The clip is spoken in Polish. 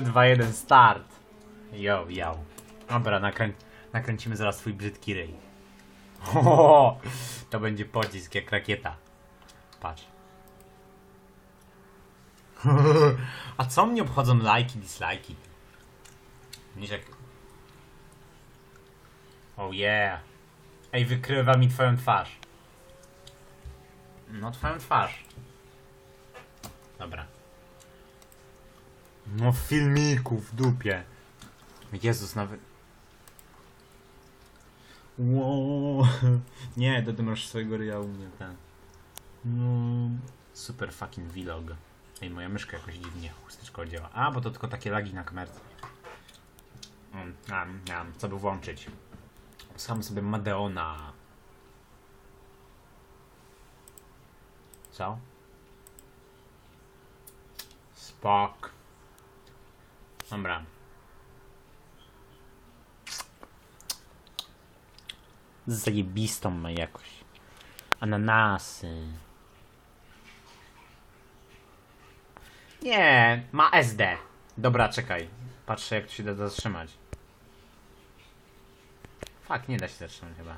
2, 1, start. Yo, yo. Dobra, nakrę... nakręcimy zaraz swój brzydki ryj. O, to będzie pocisk jak rakieta. Patrz. A co mnie obchodzą lajki, dislajki? Niż jak... Oh yeah. Ej, wykrywa mi twoją twarz. No, twoją twarz. Dobra. No w filmiku w dupie. Jezus, nawet... Wow. Nie, to ty masz swojego ryja u mnie, tak. No... Super fucking vlog. Ej, moja myszka jakoś dziwnie chusteczko działa. A, bo to tylko takie lagi na kamerce. Mm, am, co by włączyć? Słucham sobie Madeona. Co? Spok. Dobra. Zajebistą ma jakoś. Ananasy. Nie, ma SD. Dobra, czekaj. Patrzę jak to się da zatrzymać. Fak, nie da się zatrzymać chyba.